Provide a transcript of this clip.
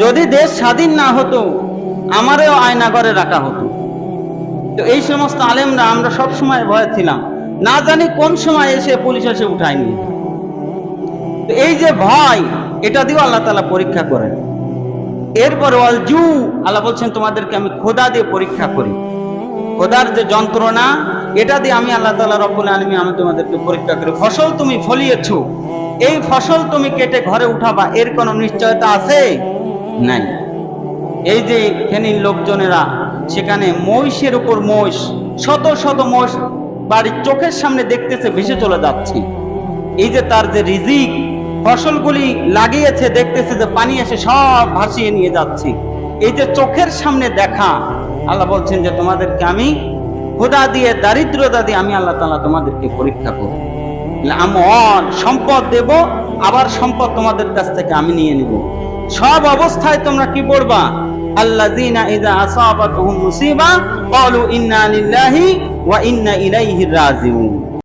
যদি দেশ স্বাধীন না হতো, আমারও আয়না ঘরে রাখা হতো। তো এই সমস্ত আলেমরা আমরা সব সময় ভয় ছিলাম। না জানি কোন সময় এসে পুলিশ এসে উঠায় তো এই যে ভয়, এটা দিয়েও আল্লাহ তালা পরীক্ষা করেন। এরপর ওয়াল জু আল্লাহ বলছেন, তোমাদেরকে আমি খোদা দিয়ে পরীক্ষা করি। খোদার যে যন্ত্রণা, এটা দিয়ে আমি আল্লাহ তালা রব্বুল আলমী আমি তোমাদেরকে পরীক্ষা করি। ফসল তুমি ফলিয়েছ। এই ফসল তুমি কেটে ঘরে উঠাবা, এর কোনো নিশ্চয়তা আছে? নাই। এই যে ফেনীর লোকজনেরা, সেখানে মহিষের উপর মহিষ, শত শত মহিষ বাড়ির চোখের সামনে দেখতেছে, ভেসে চলে যাচ্ছে। এই যে তার যে রিজিক, ফসলগুলি লাগিয়েছে, দেখতেছে যে পানি এসে সব ভাসিয়ে নিয়ে যাচ্ছে। এই যে চোখের সামনে দেখা, আল্লাহ বলছেন যে তোমাদেরকে আমি খোদা দিয়ে, দারিদ্রতা দিয়ে আমি আল্লাহ তাআলা তোমাদেরকে পরীক্ষা করব। আমন সম্পদ দেব, আবার সম্পদ তোমাদের কাছ থেকে আমি নিয়ে নিব। সব অবস্থায় তোমরা কি পড়বা? আল্লাযীনা ইযা আসাবাতহুম মুসিবা, ক্বালু ইন্না লিল্লাহি ওয়া ইন্না ইলাইহি রাজিউন।